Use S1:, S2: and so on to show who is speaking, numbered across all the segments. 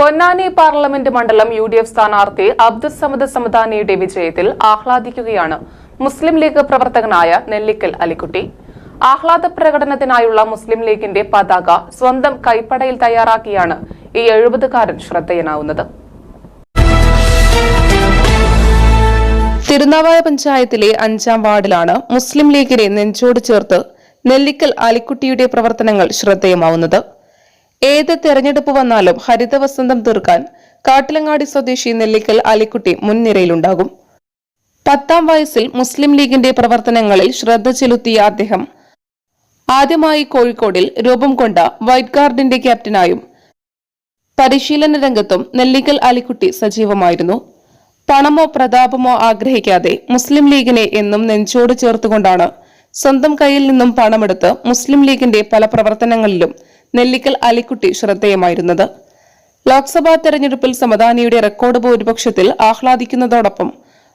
S1: Ponnani parliament മണ്ഡലം U D F സ്ഥാനാർത്ഥി അബ്ദുൽ സമദ് സമദാനിയുടെ വിജയത്തിൽ ആഹ്ലാദിക്കുകയാണ്. മുസ്ലിം ലീഗ് പ്രവർത്തകനായ നെല്ലിക്കൽ അലിക്കുട്ടി. ആഹ്ലാദ പ്രകടനത്തിനായുള്ള മുസ്ലിം ലീഗിന്റെ പതാക സ്വന്തം കൈപ്പടയിൽ തയ്യാറാക്കിയാണ് ഈ എഴുപതുകാരൻ ശ്രദ്ധേയനാവുന്നത്. തിരുനാവായ പഞ്ചായത്തിലെ അഞ്ചാം വാർഡിലാണ് മുസ്ലിം ലീഗിനെ നെഞ്ചോട് ചേർത്ത് നെല്ലിക്കൽ അലിക്കുട്ടിയുടെ പ്രവർത്തനങ്ങൾ ശ്രദ്ധേയമാവുന്നത്. ഏത് തെരഞ്ഞെടുപ്പ് വന്നാലും ഹരിത വസന്തം തീർക്കാൻ കാട്ടിലങ്ങാടി സ്വദേശി നെല്ലിക്കൽ അലിക്കുട്ടി മുൻനിരയിലുണ്ടാകും. പത്താം വയസ്സിൽ മുസ്ലിം ലീഗിന്റെ പ്രവർത്തനങ്ങളിൽ ശ്രദ്ധ ചെലുത്തിയ അദ്ദേഹം ആദ്യമായി കോഴിക്കോടിൽ രൂപം കൊണ്ട വൈറ്റ് ഗാർഡിന്റെ ക്യാപ്റ്റനായും പരിശീലന രംഗത്തും നെല്ലിക്കൽ അലിക്കുട്ടി സജീവമായിരുന്നു. പണമോ പ്രതാപമോ ആഗ്രഹിക്കാതെ മുസ്ലിം ലീഗിനെ എന്നും നെഞ്ചോട് ചേർത്തുകൊണ്ടാണ് സ്വന്തം കയ്യിൽ നിന്നും പണമെടുത്ത് മുസ്ലിം ലീഗിന്റെ പല പ്രവർത്തനങ്ങളിലും നെല്ലിക്കൽ അലിക്കുട്ടി ശ്രദ്ധേയമായിരുന്നത്. ലോക്സഭാ തെരഞ്ഞെടുപ്പിൽ സമദാനിയുടെ റെക്കോർഡ് ഭൂരിപക്ഷത്തിൽ ആഹ്ലാദിക്കുന്നതോടൊപ്പം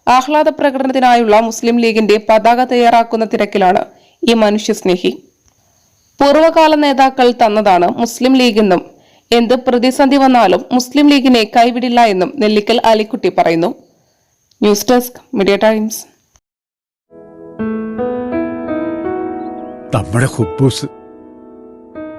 S1: ആഹ്ലാദ പ്രകടനത്തിനായുള്ള മുസ്ലിം ലീഗിന്റെ പതാക തയ്യാറാക്കുന്ന തിരക്കിലാണ് ഈ മനുഷ്യസ്നേഹി. പൂർവകാല നേതാക്കൾ തന്നതാണ് മുസ്ലിം ലീഗെന്നും എന്ത് പ്രതിസന്ധി വന്നാലും മുസ്ലിം ലീഗിനെ കൈവിടില്ല എന്നും നെല്ലിക്കൽ അലിക്കുട്ടി പറയുന്നു. News desk Media Times.
S2: നമ്മുടെ കുബൂസ്